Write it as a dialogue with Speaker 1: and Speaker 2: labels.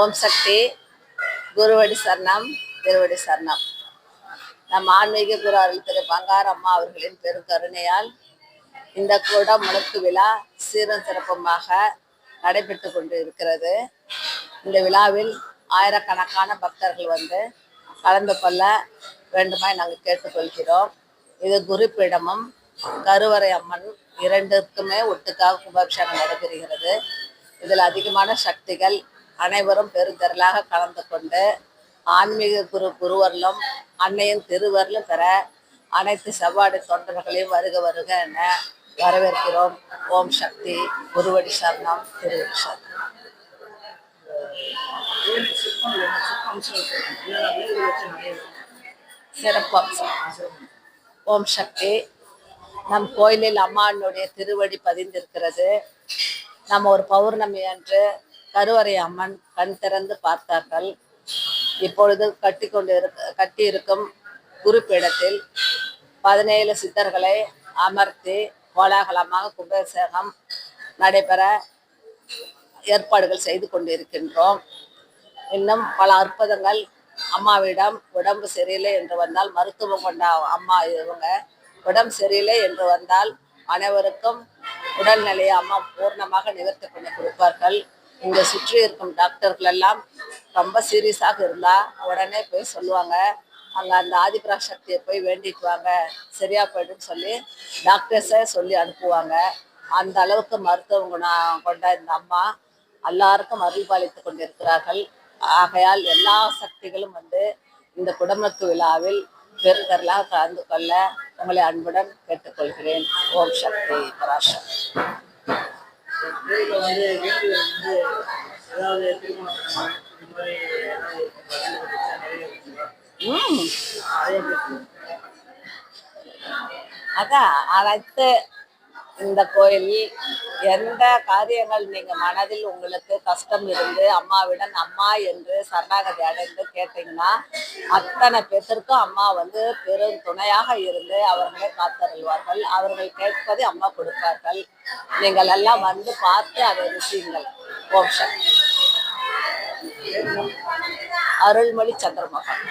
Speaker 1: ஓம் சக்தி. குருவடி சரணம் திருவடி சரணம். நம் ஆன்மீக குரு அருள் திரு பங்கார் அம்மா அவர்களின் பெருங்கருணையால் இந்த கூடம் முழுக்கு விழா சீரும் சிறப்புமாக நடைபெற்று கொண்டு இருக்கிறது இந்த விழாவில் ஆயிரக்கணக்கான பக்தர்கள் வந்து கலந்து கொள்ள வேண்டுமாய் நாங்கள் கேட்டுக்கொள்கிறோம். இது குருப்பீடமும் கருவறை அம்மன் இரண்டுக்குமே ஒட்டுக்காக கும்பாபிஷேகம் நடைபெறுகிறது. இதில் அதிகமான சக்திகள் அனைவரும் பெருந்திரளாக கலந்து கொண்டு ஆன்மீக குரு குருவர்களும் அன்னையின் திருவர்களும் பெற அனைத்து செவ்வாடு தொண்டர்களையும் வருக வருக என வரவேற்கிறோம். ஓம் சக்தி. குருவடி சரணம். திருவடி சரணம். சிறப்பு அம்சம். ஓம் சக்தி. நம் கோயிலில் அம்மானுடைய திருவடி பதிந்திருக்கிறது. நம்ம ஒரு பௌர்ணமி அன்று கருவறை அம்மன் கண் திறந்து பார்த்தார்கள். இப்பொழுது கட்டி கொண்டு இருக்க கட்டி இருக்கும் பதினேழு சித்தர்களை அமர்த்தி கோலாகலமாக கும்பாபிஷேகம் நடைபெற ஏற்பாடுகள் செய்து கொண்டிருக்கின்றோம். இன்னும் பல அற்புதங்கள் அம்மாவிடம் உடம்பு சரியில்லை என்று வந்தால் மருத்துவம் கொண்ட அம்மா இவங்க உடம்பு சரியில்லை என்று வந்தால் அனைவருக்கும் உடல்நிலையை அம்மா பூர்ணமாக நிவர்த்தி பண்ணி கொடுப்பார்கள். இங்கே சுற்றி இருக்கும் டாக்டர்கள் எல்லாம் ரொம்ப சீரியஸாக இருந்தா உடனே போய் சொல்லுவாங்க. அங்கே அந்த ஆதிபரா சக்தியை போய் வேண்டிட்டு வாங்க. சரியா போயிடுன்னு சொல்லி டாக்டர்ஸே சொல்லி அனுப்புவாங்க. அந்த அளவுக்கு மருத்துவ குணம் கொண்ட இந்த அம்மா எல்லாருக்கும் அருள் பாலித்து கொண்டிருக்கிறார்கள். ஆகையால் எல்லா சக்திகளும் வந்து இந்த குடும்பத்து விழாவில் பெருந்தரலாக கலந்து கொள்ள உங்களை அன்புடன் கேட்டுக்கொள்கிறேன். ஓம் சக்தி பராசக்தி.
Speaker 2: வந்து ஏதாவது திருமணம் இந்த மாதிரி மாதிரி
Speaker 1: அதான் அனைத்து இந்த கோயில் எந்த காரியங்கள் நீங்க மனதில் உங்களுக்கு கஷ்டம் இருந்து அம்மாவிடம் அம்மா என்று சரணாகதி அடைந்து கேட்டீங்கன்னா அத்தனை பேத்திற்கும் அம்மா வந்து பெரும் துணையாக இருந்து அவர்களை காத்தருள்வார்கள். அவர்கள் கேட்பதை அம்மா கொடுப்பார்கள். நீங்கள் எல்லாம் வந்து பார்த்து அதை ருசியுங்கள். ஓம் சக்தி அருள்மொழி சந்திரமோகன்.